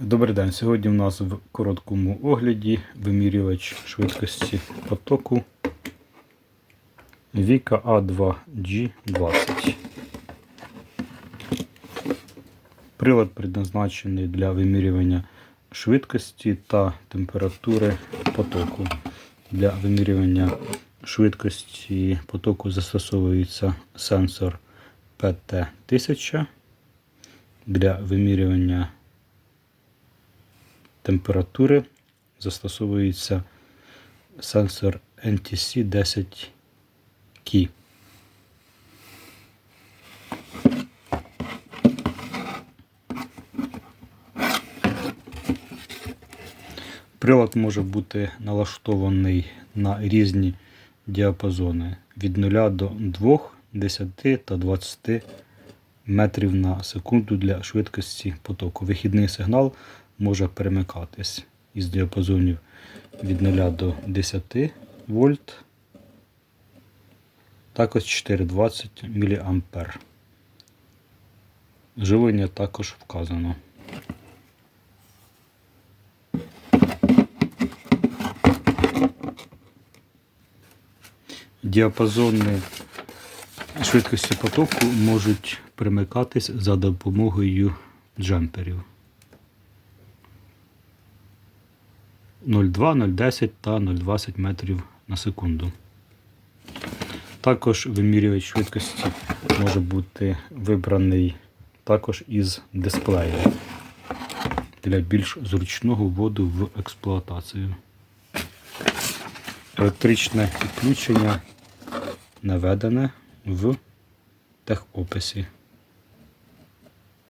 Добрий день. Сьогодні у нас в короткому огляді вимірювач швидкості потоку Vika A2G20. Прилад предназначений для вимірювання швидкості та температури потоку. Для вимірювання швидкості потоку застосовується сенсор PT1000. Для вимірювання температури застосовується сенсор NTC 10 Key. Прилад може бути налаштований на різні діапазони від 0 до 2, 10 та 20 метрів на секунду для швидкості потоку. Вихідний сигнал може перемикатись із діапазонів від 0 до 10 вольт, також 420 мА. Живлення також вказано. Діапазони швидкості потоку можуть примикатись за допомогою джемперів 0,2, 0,10 та 0,20 метрів на секунду. Також вимірювач швидкості може бути вибраний також із дисплею для більш зручного вводу в експлуатацію. Електричне підключення наведене в техописі.